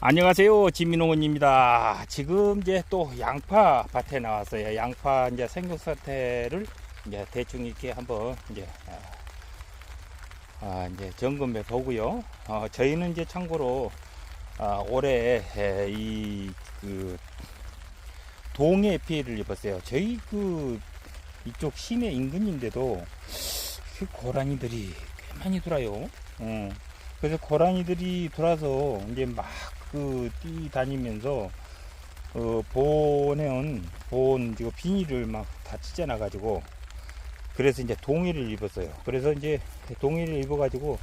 안녕하세요. 진민홍원입니다. 지금 이제 또 양파 밭에 나왔어요. 양파 이제 생육 상태를 이제 대충 이렇게 한번 이제 아, 아, 이제 점검해 보고요. 어, 저희는 이제 참고로 아, 올해 이 그 동해 피해를 입었어요. 저희 그 이쪽 시내 인근인데도 그 고라니들이 꽤 많이 돌아요. 어. 그래서 고라니들이 돌아서 이제 막 그 뛰다니면서 어, 보온해온 보온 지금 비닐을 막 다 찢어놔 가지고 그래서 이제 동해를 입었어요. 그래서 이제 동해를 입어가지고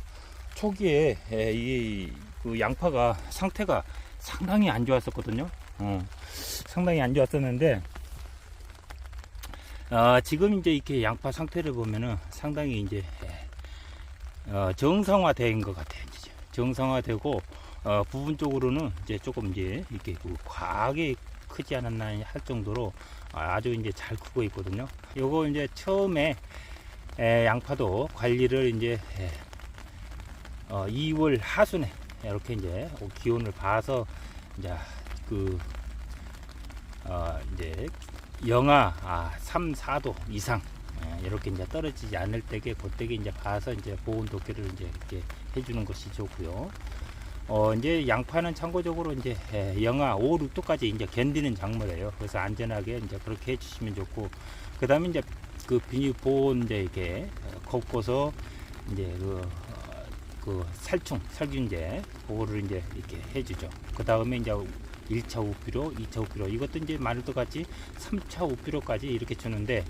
초기에 에, 이그 양파가 상태가 상당히 안 좋았었거든요. 어, 상당히 안 좋았었는데 아, 지금 이제 이렇게 양파 상태를 보면은 상당히 이제 어, 정상화된 것 같아요. 정상화되고 어, 부분적으로는 이제 조금 이제 이렇게 그 과하게 크지 않았나 할 정도로 아주 이제 잘 크고 있거든요. 요거 이제 처음에 에, 양파도 관리를 이제 에, 어, 2월 하순에 이렇게 이제 기온을 봐서 이제 그 어, 이제 영하 아, 3, 4도 이상 예, 이렇게 이제 떨어지지 않을 때게 그때게 이제 봐서 이제 보온 도끼를 이제 이렇게 해주는 것이 좋고요. 어 이제 양파는 참고적으로 이제 예, 영하 5, 6도까지 이제 견디는 작물이에요. 그래서 안전하게 이제 그렇게 해주시면 좋고 그 다음에 이제 그 비닐 보온 이제 이렇게 걷고서 이제 그, 어, 그 살충 살균제 그거를 이제 이렇게 해주죠. 그 다음에 이제 1차 우피로, 2차 우피로 이것도 이제 마늘도 같이 3차 우피로까지 이렇게 주는데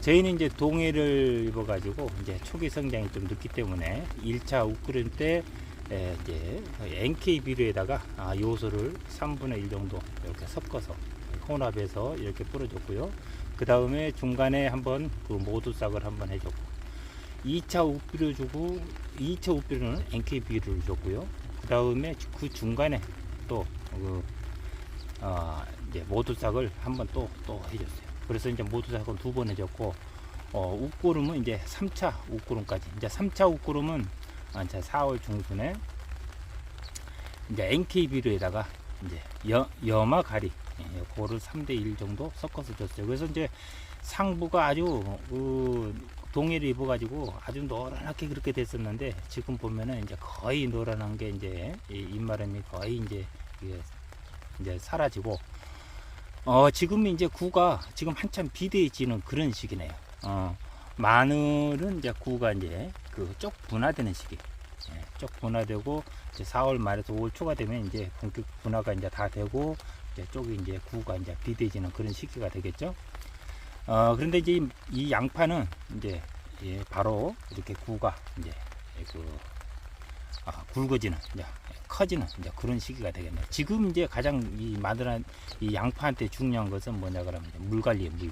저희는 이제 동해를 입어가지고 이제 초기 성장이 좀 늦기 때문에 1차 우크린 때 에, 이제 NK 비료에다가 아, 요소를 3분의 1 정도 이렇게 섞어서 혼합해서 이렇게 뿌려줬고요. 그 다음에 중간에 한번 그 모두싹을 한번 해줬고 2차 우비료 주고 2차 우비료는 NK 비료를 줬고요. 그 다음에 그 중간에 또 그, 어, 이제 모두싹을 한번 또 또 해줬어요. 그래서 이제 모두싹은 두 번 해줬고 어, 웃구름은 이제 3차 웃구름까지 이제 3차 웃구름은 아, 이제 4월 중순에 이제 NK비료에다가 이제 여, 여마 가리 예, 그거를 3대 1 정도 섞어서 줬어요. 그래서 이제 상부가 아주 그 동해를 입어가지고 아주 노랗게 그렇게 됐었는데 지금 보면은 이제 거의 노란한 게 이제 이 입마름이 거의 이제 이제 사라지고 어 지금 이제 구가 지금 한참 비대해지는 그런 시기네요. 어 마늘은 이제 구가 이제 그 쪽 분화되는 시기. 예, 쪽 분화되고 이제 4월 말에서 5월 초가 되면 이제 본격 분화가 이제 다 되고 이제 쪽이 이제 구가 이제 비대해지는 그런 시기가 되겠죠. 어 그런데 이제 이, 이 양파는 이제 예, 바로 이렇게 구가 이제 그 아, 굵어지는 이제 커지는 이제 그런 시기가 되겠네요. 지금 이제 가장 이 마늘한 이 양파한테 중요한 것은 뭐냐 그러면 물 관리에 물.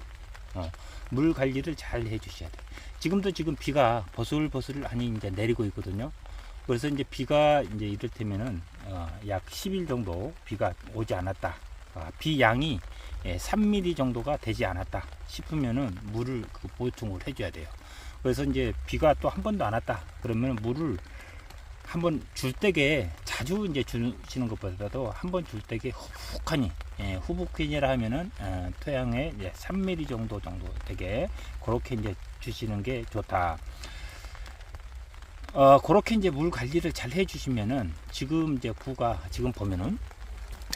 어, 물 관리를 잘 해주셔야 돼요. 지금도 지금 비가 버슬버슬 많이 이제 내리고 있거든요. 그래서 이제 비가 이제 이를테면은 어, 약 10일 정도 비가 오지 않았다. 아, 비 양이 예, 3mm 정도가 되지 않았다 싶으면은 물을 그 보충을 해줘야 돼요. 그래서 이제 비가 또 한 번도 안 왔다. 그러면 물을 한번 줄 때게 자주 이제 주시는 것보다도 한번 줄 때게 후북하니 예, 후북해니라 하면은 어, 토양에 이제 3mm 정도 정도 되게 그렇게 이제 주시는 게 좋다. 어 그렇게 이제 물 관리를 잘 해주시면은 지금 이제 구가 지금 보면은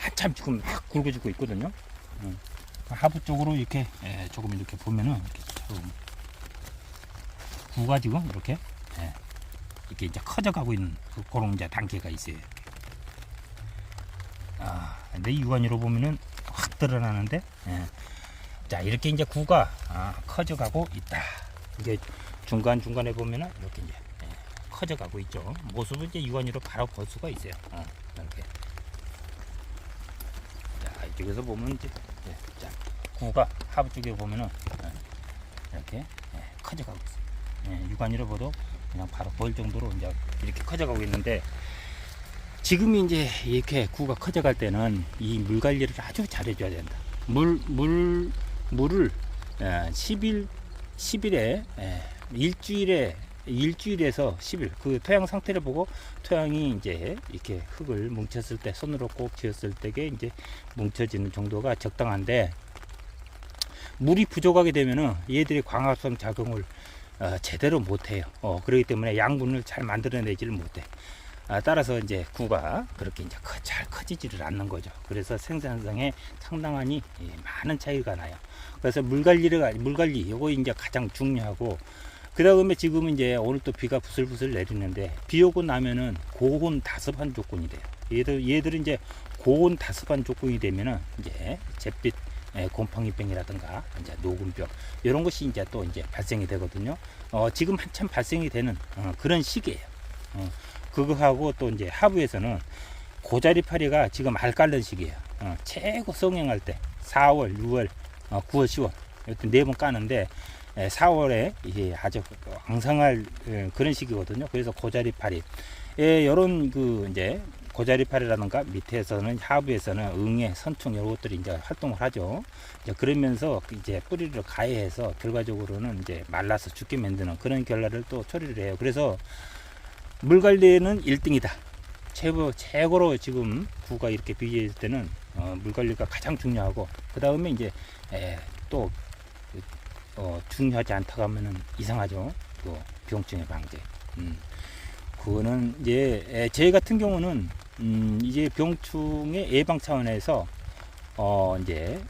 한참 지금 막 굵어지고 있거든요. 음. 하부 쪽으로 이렇게 예, 조금 이렇게 보면은 이렇게 좀 구가 지금 이렇게 예, 이렇게 이제 커져가고 있는 그- 그런 이제 단계가 있어요. 이렇게. 아, 근데 육안으로 보면은 확 드러나는데, 예. 자 이렇게 이제 구가 아, 커져가고 있다. 이게 중간 중간에 보면은 이렇게 이제 예, 커져가고 있죠. 모습을 이제 육안으로 바로 볼 수가 있어요. 어, 이렇게. 자 이쪽에서 보면 이제 예, 자 구가 하부 쪽에 보면은 예, 이렇게 예, 커져가고 있어요. 예, 육안으로 봐도 그냥 바로 보일 정도로 이제 이렇게 커져가고 있는데 지금이 이제 이렇게 구가 커져갈 때는 이 물 관리를 아주 잘 해줘야 된다. 물, 물, 물을 예, 10일, 10일에, 일주일에 일주일에서 10일 그 토양 상태를 보고 토양이 이제 이렇게 흙을 뭉쳤을 때 손으로 꼭 쥐었을 때게 이제 뭉쳐지는 정도가 적당한데 물이 부족하게 되면은 얘들이 광합성 작용을 어, 제대로 못해요. 어, 그렇기 때문에 양분을 잘 만들어내지를 못해. 아, 따라서 이제 구가 그렇게 이제 커- 잘 커지지를 않는 거죠. 그래서 생산성에 상당히 예, 많은 차이가 나요. 그래서 물 관리를 물 관리 요거 이제 가장 중요하고 그 다음에 지금 이제 오늘 또 비가 부슬부슬 내리는데 비 오고 나면은 고온 다습한 조건이 돼요. 얘들 얘들은 이제 고온 다습한 조건이 되면은 이제 잿빛 예, 곰팡이병이라든가 이제 녹음병 이런 것이 이제 또 이제 발생이 되거든요. 어, 지금 한참 발생이 되는 어, 그런 시기예요. 어, 그거하고 또 이제 하부에서는 고자리파리가 지금 알 깔는 시기예요. 어, 최고 성행할 때 4월, 6월, 어, 9월, 10월 이렇게 네번 까는데 4월에 이게 아주 왕성할 예, 그런 시기거든요. 그래서 고자리파리 예, 이런 그 이제 고자리파리라든가 밑에서는 하부에서는 응애, 선충 이런 것들이 이제 활동을 하죠. 이제 그러면서 이제 뿌리를 가해해서 결과적으로는 이제 말라서 죽게 만드는 그런 결과를 또 처리를 해요. 그래서 물 관리는 1등이다. 최고 최고로 지금 구가 이렇게 비교했을 때는 어, 물 관리가 가장 중요하고 그 다음에 이제 에, 또 어, 중요하지 않다고 하면은 이상하죠. 그 병증의 방제. 음. 그거는 이제 에, 저희 같은 경우는 음, 이제 병충의 예방 차원에서 어 이제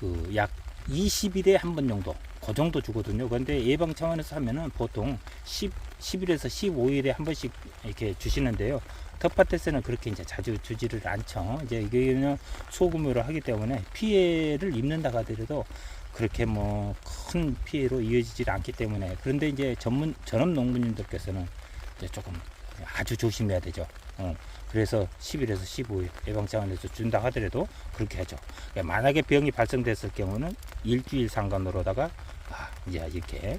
그 약 20일에 한 번 정도 그 정도 주거든요. 그런데 예방 차원에서 하면은 보통 10 10일에서 15일에 한 번씩 이렇게 주시는데요. 텃밭에서는 그렇게 이제 자주 주지를 않죠. 이제 이게는 소규모로 하기 때문에 피해를 입는다 하더라도 그렇게 뭐 큰 피해로 이어지질 않기 때문에 그런데 이제 전문 전업 농부님들께서는 이제 조금 아주 조심해야 되죠. 어, 그래서 10일에서 15일 예방 차원에서 준다 하더라도 그렇게 하죠. 그러니까 만약에 병이 발생됐을 경우는 일주일 상관으로다가 아, 이제 이렇게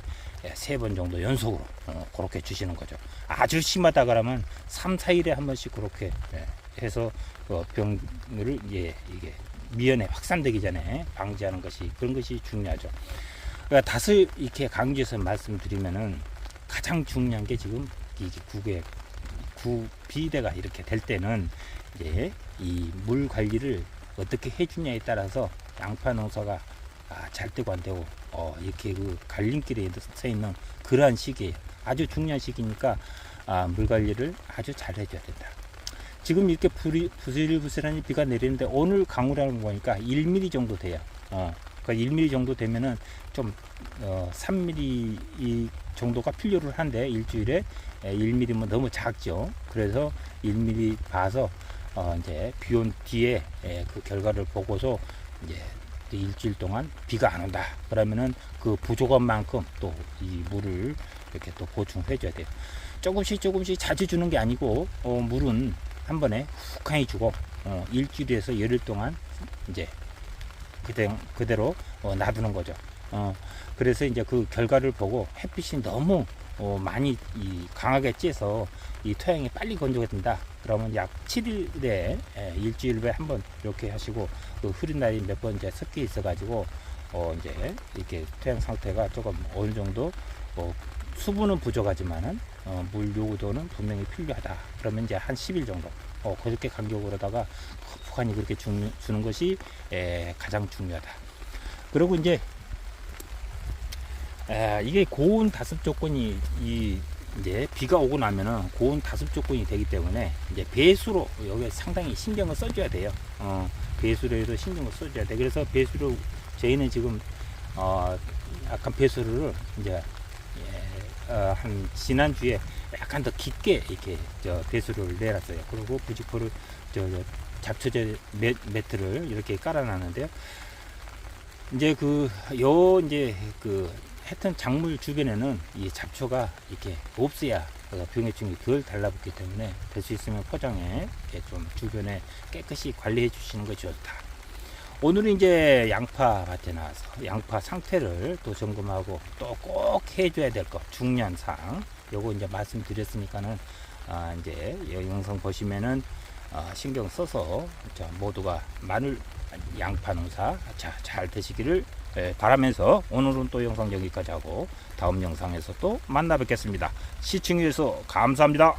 세 번 정도 연속으로 어, 그렇게 주시는 거죠. 아주 심하다 그러면 3, 4일에 한 번씩 그렇게 예, 해서 그 병을 예, 이게 미연에 확산되기 전에 방지하는 것이 그런 것이 중요하죠. 그러니까 다시 이렇게 강조해서 말씀드리면은 가장 중요한 게 지금 이게 국의 구 비대가 이렇게 될 때는 이제 이 물 관리를 어떻게 해주냐에 따라서 양파 농사가 아, 잘 되고 안 되고 어, 이렇게 그 갈림길에 서 있는 그러한 시기에 아주 중요한 시기니까 아, 물 관리를 아주 잘 해줘야 된다. 지금 이렇게 불이 부슬부슬한 비가 내리는데 오늘 강우라는 거니까 1mm 정도 돼요. 어, 그러니까 1mm 정도 되면은 좀 어, 3mm 이 정도가 필요를 한데 일주일에 1mm면 너무 작죠. 그래서 1mm 봐서 어, 이제 비온 뒤에 에, 그 결과를 보고서 이제 또 일주일 동안 비가 안 온다. 그러면은 그 부족한 만큼 또 이 물을 이렇게 또 보충해 줘야 돼요. 조금씩 조금씩 자주 주는 게 아니고 어, 물은 한 번에 훅하니 주고 어, 일주일에서 열흘 동안 이제 그대, 그대로 어, 놔두는 거죠. 어, 그래서 이제 그 결과를 보고 햇빛이 너무 어, 많이 이 강하게 쬐서 이 토양이 빨리 건조가 된다. 그러면 약 7일에 에, 일주일에 한 번 이렇게 하시고 그 흐린 날이 몇 번 이제 섞여 있어 가지고 어 이제 이렇게 토양 상태가 조금 어느 정도 어, 수분은 부족하지만은 어, 물 요구도는 분명히 필요하다. 그러면 이제 한 10일 정도 어, 그렇게 간격으로다가 푹푹하니 그렇게 주는, 주는 것이 에, 가장 중요하다. 그리고 이제 에, 이게 고온 다습 조건이 이 이제 비가 오고 나면은 고온 다습 조건이 되기 때문에 이제 배수로 여기에 상당히 신경을 써줘야 돼요. 어, 배수로에도 신경을 써줘야 돼. 그래서 배수로 저희는 지금 어, 약간 배수로를 이제 예, 어, 한 지난 주에 약간 더 깊게 이렇게 저 배수로를 내놨어요. 그리고 부직포를 저, 저 잡초제 매, 매트를 이렇게 깔아놨는데요. 이제 그 요 이제 그 하여튼 작물 주변에는 이 잡초가 이렇게 없어야 그 병해충이 덜 달라붙기 때문에 될 수 있으면 포장에 좀 주변에 깨끗이 관리해 주시는 것이 좋다. 오늘은 이제 양파 밭에 나와서 양파 상태를 또 점검하고 또 꼭 해줘야 될 것 중요한 사항 요거 이제 말씀드렸으니까는 아 이제 이 영상 보시면은 아 신경 써서 자 모두가 마늘 양파 농사 자, 잘 되시기를 예, 바라면서 오늘은 또 영상 여기까지 하고 다음 영상에서 또 만나 뵙겠습니다. 시청해주셔서 감사합니다.